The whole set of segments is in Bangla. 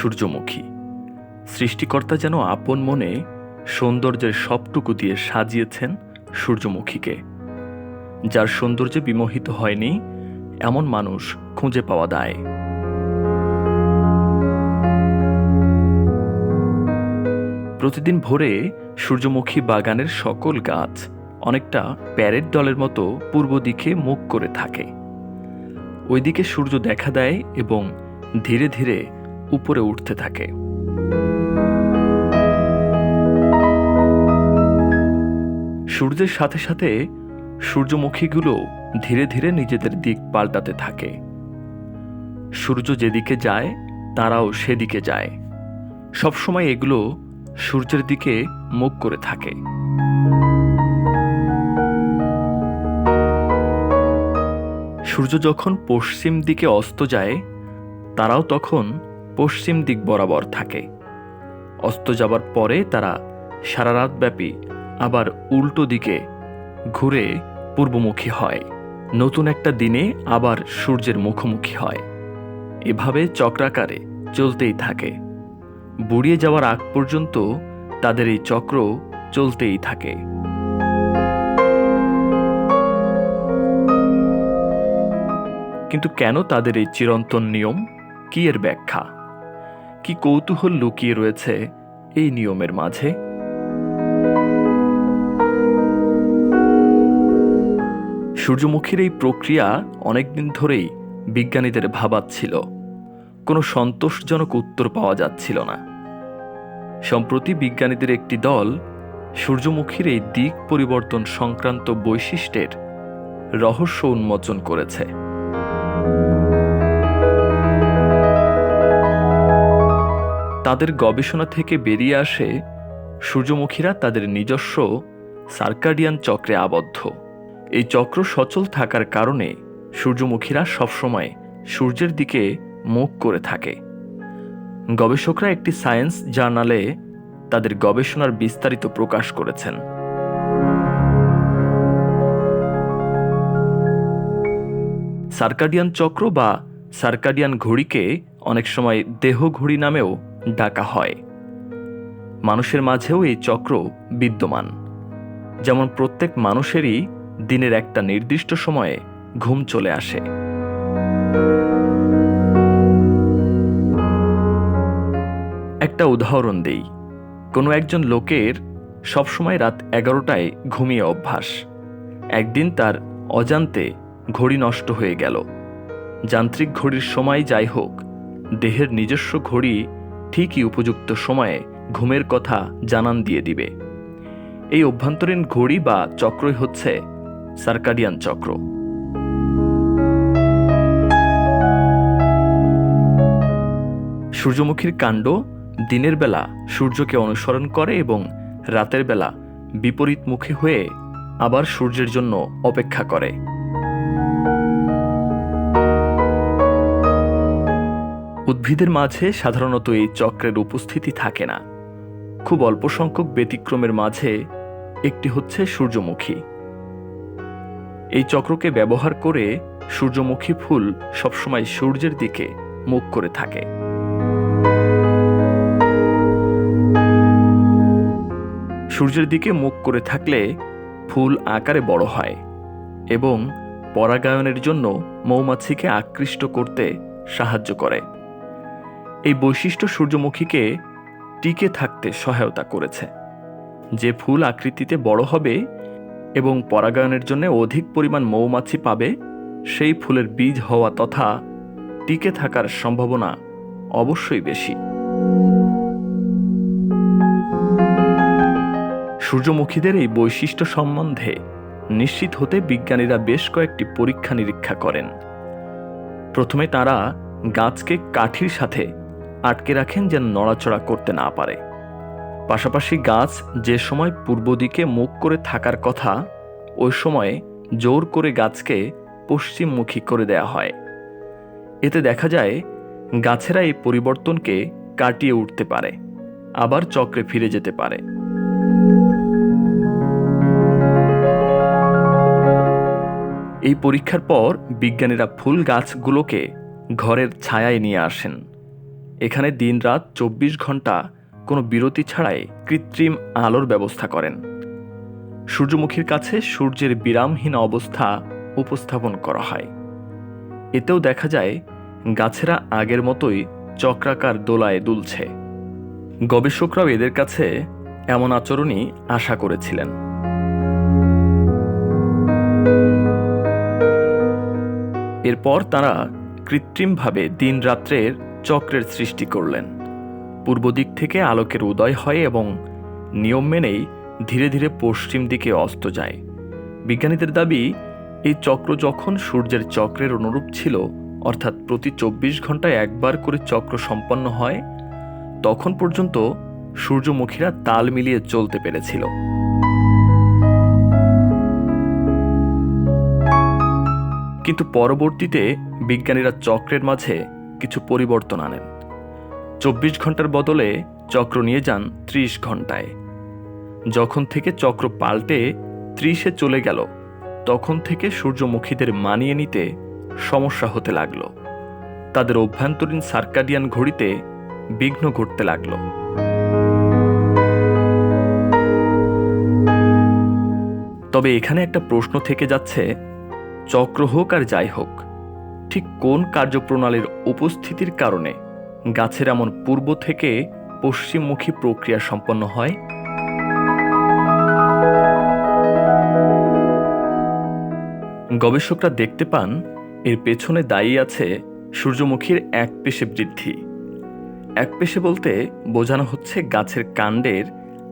সূর্যমুখী। সৃষ্টিকর্তা যেন আপন মনে সৌন্দর্যের সবটুকু দিয়ে সাজিয়েছেন সূর্যমুখীকে। যার সৌন্দর্যে বিমোহিত হয়নি, এমন মানুষ খুঁজে পাওয়া দায়। প্রতিদিন ভোরে সূর্যমুখী বাগানের সকল গাছ অনেকটা প্যারেড দলের মতো পূর্ব দিকে মুখ করে থাকে। ওইদিকে সূর্য দেখা দেয় এবং ধীরে ধীরে উপরে উঠতে থাকে। সূর্যের সাথে সাথে সূর্যমুখীগুলো ধীরে ধীরে নিজেদের দিক পাল্টাতে থাকে। সূর্য যেদিকে যায়, তারাও সেদিকে যায়। সবসময় এগুলো সূর্যের দিকে মুখ করে থাকে। সূর্য যখন পশ্চিম দিকে অস্ত যায়, তারাও তখন পশ্চিম দিক বরাবর থাকে। অস্ত যাবার পরে তারা সারা রাতব্যাপী আবার উল্টো দিকে ঘুরে পূর্বমুখী হয়। নতুন একটা দিনে আবার সূর্যের মুখোমুখি হয়। এভাবে চক্রাকারে চলতেই থাকে। বুড়িয়ে যাওয়ার আগ পর্যন্ত তাদের এই চক্র চলতেই থাকে। কিন্তু কেন তাদের এই চিরন্তন নিয়ম? কি এর ব্যাখ্যা? কি কৌতূহল লুকিয়ে রয়েছে এই নিয়মের মাঝে? সূর্যমুখীর এই প্রক্রিয়া অনেকদিন ধরেই বিজ্ঞানীদের ভাবাচ্ছিল। কোনো সন্তোষজনক উত্তর পাওয়া যাচ্ছিল না। সম্প্রতি বিজ্ঞানীদের একটি দল সূর্যমুখীর এই দিক পরিবর্তন সংক্রান্ত বৈশিষ্ট্যের রহস্য উন্মোচন করেছে। তাদের গবেষণা থেকে বেরিয়ে আসে সূর্যমুখীরা তাদের নিজস্ব সার্কাডিয়ান চক্রে আবদ্ধ। এই চক্র সচল থাকার কারণে সূর্যমুখীরা সবসময় সূর্যের দিকে মুখ করে থাকে। গবেষকরা একটি সায়েন্স জার্নালে তাদের গবেষণার বিস্তারিত প্রকাশ করেছেন। সার্কাডিয়ান চক্র বা সার্কাডিয়ান ঘড়িকে অনেক সময় দেহ ঘড়ি নামেও ডাকা হয়। মানুষের মাঝেও এই চক্র বিদ্যমান। যেমন প্রত্যেক মানুষেরই দিনের একটা নির্দিষ্ট সময়ে ঘুম চলে আসে। একটা উদাহরণ দেই। কোনো একজন লোকের সবসময় রাত এগারোটায় ঘুমিয়ে অভ্যাস। একদিন তার অজান্তে ঘড়ি নষ্ট হয়ে গেল। যান্ত্রিক ঘড়ির সময় যাই হোক, দেহের নিজস্ব ঘড়ি ঠিকই উপযুক্ত সময়ে ঘুমের কথা জানান দিয়ে দিবে। এই অভ্যন্তরীণ ঘড়ি বা চক্রই হচ্ছে সার্কাডিয়ান চক্র। সূর্যমুখীর কাণ্ড দিনের বেলা সূর্যকে অনুসরণ করে এবং রাতের বেলা বিপরীত মুখী হয়ে আবার সূর্যের জন্য অপেক্ষা করে। উদ্ভিদের মাঝে সাধারণত এই চক্রের উপস্থিতি থাকে না। খুব অল্প সংখ্যক ব্যতিক্রমের মাঝে একটি হচ্ছে সূর্যমুখী। এই চক্রকে ব্যবহার করে সূর্যমুখী ফুল সবসময় সূর্যের দিকে মুখ করে থাকে। সূর্যের দিকে মুখ করে থাকলে ফুল আকারে বড় হয় এবং পরাগায়নের জন্য মৌমাছিকে আকৃষ্ট করতে সাহায্য করে। এই বৈশিষ্ট্য সূর্যমুখীকে টিকে থাকতে সহায়তা করেছে। যে ফুল আকৃতিতে বড় হবে এবং পরাগায়নের জন্য অধিক পরিমাণ মৌমাছি পাবে, সেই ফুলের বীজ হওয়া তথা টিকে থাকার সম্ভাবনা অবশ্যই বেশি। সূর্যমুখীদের এই বৈশিষ্ট্য সম্বন্ধে নিশ্চিত হতে বিজ্ঞানীরা বেশ কয়েকটি পরীক্ষা নিরীক্ষা করেন। প্রথমে তারা গাছকে কাঠির সাথে আটকে রাখেন যেন নড়াচড়া করতে না পারে। পাশাপাশি গাছ যে সময় পূর্ব দিকে মুখ করে থাকার কথা ওই সময়ে জোর করে গাছকে পশ্চিমমুখী করে দেয়া হয়। এতে দেখা যায়, গাছেরা এই পরিবর্তনকে কাটিয়ে উঠতে পারে, আবার চক্রে ফিরে যেতে পারে। এই পরীক্ষার পর বিজ্ঞানীরা ফুল গাছগুলোকে ঘরের ছায়ায় নিয়ে আসেন। এখানে দিনরাত চব্বিশ ঘণ্টা কোনো বিরতি ছাড়াই কৃত্রিম আলোর ব্যবস্থা করেন। সূর্যমুখীর কাছে সূর্যের বিরামহীন অবস্থা উপস্থাপন করা হয়। এতেও দেখা যায়, গাছেরা আগের মতোই চক্রাকার দোলায় দুলছে। গবেষকরাও এদের কাছে এমন আচরণই আশা করেছিলেন। এরপর তারা কৃত্রিমভাবে দিন রাত্রের চক্রের সৃষ্টি করলেন। পূর্ব দিক থেকে আলোকের উদয় হয় এবং নিয়ম মেনেই ধীরে ধীরে পশ্চিম দিকে অস্ত যায়। বিজ্ঞানীদের দাবি, এই চক্র যখন সূর্যের চক্রের অনুরূপ ছিল, অর্থাৎ প্রতি চব্বিশ ঘন্টায় একবার করে চক্র সম্পন্ন হয়, তখন পর্যন্ত সূর্যমুখীরা তাল মিলিয়ে চলতে পেরেছিল। কিন্তু পরবর্তীতে বিজ্ঞানীরা চক্রের মাঝে কিছু পরিবর্তন আনেন। চব্বিশ ঘণ্টার বদলে চক্র নিয়ে যান ত্রিশ ঘন্টায়। যখন থেকে চক্র পাল্টে ত্রিশে চলে গেল, তখন থেকে সূর্যমুখীদের মানিয়ে নিতে সমস্যা হতে লাগল। তাদের অভ্যন্তরীণ সার্কাডিয়ান ঘড়িতে বিঘ্ন ঘটতে লাগল। তবে এখানে একটা প্রশ্ন থেকে যাচ্ছে, চক্র হোক আর যাই হোক ঠিক কোন কার্যপ্রণালীর উপস্থিতির কারণে গাছের এমন পূর্ব থেকে পশ্চিমমুখী প্রক্রিয়া সম্পন্ন হয়? গবেষকরা দেখতে পান, এর পেছনে দায়ী আছে সূর্যমুখীর এক পেশে বৃদ্ধি। এক পেশে বলতে বোঝানো হচ্ছে গাছের কাণ্ডের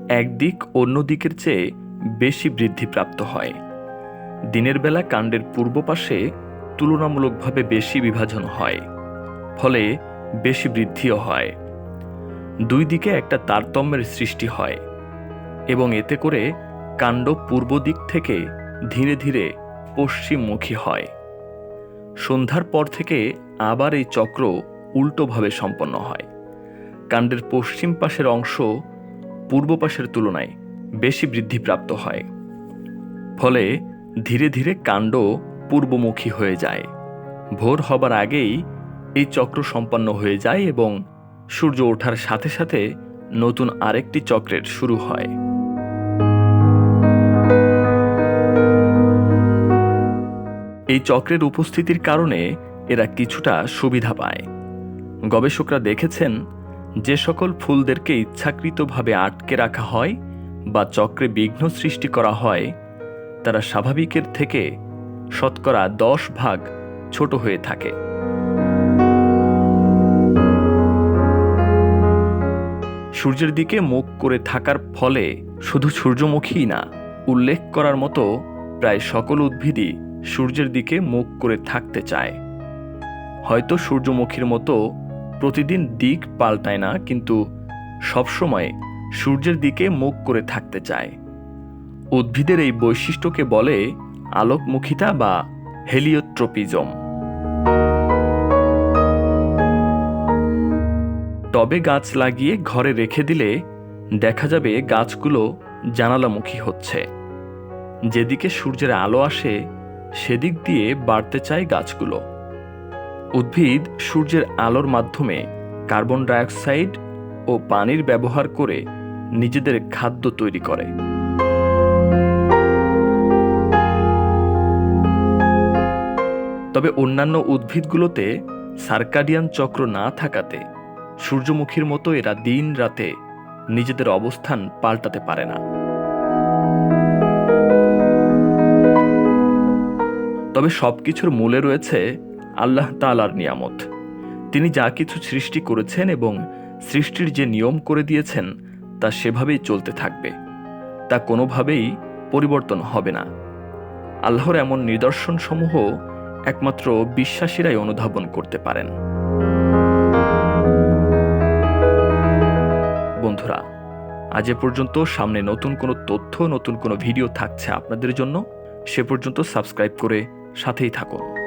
একদিক অন্য দিকের চেয়ে বেশি বৃদ্ধিপ্রাপ্ত হয়। দিনের বেলা কাণ্ডের পূর্ব পাশে তুলনামূলকভাবে বেশি বিভাজন হয়, ফলে বেশি বৃদ্ধিও হয়। দুই দিকে একটা তারতম্যের সৃষ্টি হয় এবং এতে করে কাণ্ড পূর্ব দিক থেকে ধীরে ধীরে পশ্চিমমুখী হয়। সন্ধ্যার পর থেকে আবার এই চক্র উল্টোভাবে সম্পন্ন হয়। কাণ্ডের পশ্চিম পাশের অংশ পূর্ব পাশের তুলনায় বেশি বৃদ্ধিপ্রাপ্ত হয়। ফলে ধীরে ধীরে কাণ্ড পূর্বমুখী হয়ে যায়। ভোর হবার আগেই এই চক্র সম্পন্ন হয়ে যায় এবং সূর্য ওঠার সাথে সাথে নতুন আরেকটি চক্রের শুরু হয়। এই চক্রের উপস্থিতির কারণে এরা কিছুটা সুবিধা পায়। গবেষকরা দেখেছেন, যে সকল ফুলদেরকে ইচ্ছাকৃতভাবে আটকে রাখা হয় বা চক্রে বিঘ্ন সৃষ্টি করা হয়, তারা স্বাভাবিকের থেকে শতকরা দশ ভাগ ছোট হয়ে থাকে। সূর্যের দিকে মুখ করে থাকার ফলে শুধু সূর্যমুখী না, উল্লেখ করার মতো প্রায় সকল উদ্ভিদই সূর্যের দিকে মুখ করে থাকতে চায়। হয়তো সূর্যমুখীর মতো প্রতিদিন দিক পাল্টায় না, কিন্তু সবসময় সূর্যের দিকে মুখ করে থাকতে চায়। উদ্ভিদের এই বৈশিষ্ট্যকে বলে আলোকমুখিতা বা হেলিওট্রোপিজম। টবে গাছ লাগিয়ে ঘরে রেখে দিলে দেখা যাবে গাছগুলো জানালামুখী হচ্ছে। যেদিকে সূর্যের আলো আসে, সেদিক দিয়ে বাড়তে চায় গাছগুলো। উদ্ভিদ সূর্যের আলোর মাধ্যমে কার্বন ডাইঅক্সাইড ও পানির ব্যবহার করে নিজেদের খাদ্য তৈরি করে। তবে অন্যান্য উদ্ভিদগুলোতে সার্কাডিয়ান চক্র না থাকাতে সূর্যমুখীর মতো এরা দিন রাতে নিজেদের অবস্থান পাল্টাতে পারে না। তবে সবকিছুর মূলে রয়েছে আল্লাহ তালার নিয়ামত। তিনি যা কিছু সৃষ্টি করেছেন এবং সৃষ্টির যে নিয়ম করে দিয়েছেন তা সেভাবেই চলতে থাকবে। তা কোনোভাবেই পরিবর্তন হবে না। আল্লাহর এমন নিদর্শনসমূহ একমাত্র বিশ্বাসীরাই অনুধাবন করতে পারেন। বন্ধুরা, আজ এ পর্যন্ত সামনে নতুন কোনো তথ্য, নতুন কোনো ভিডিও থাকছে আপনাদের জন্য। সে পর্যন্ত সাবস্ক্রাইব করে সাথেই থাকুন।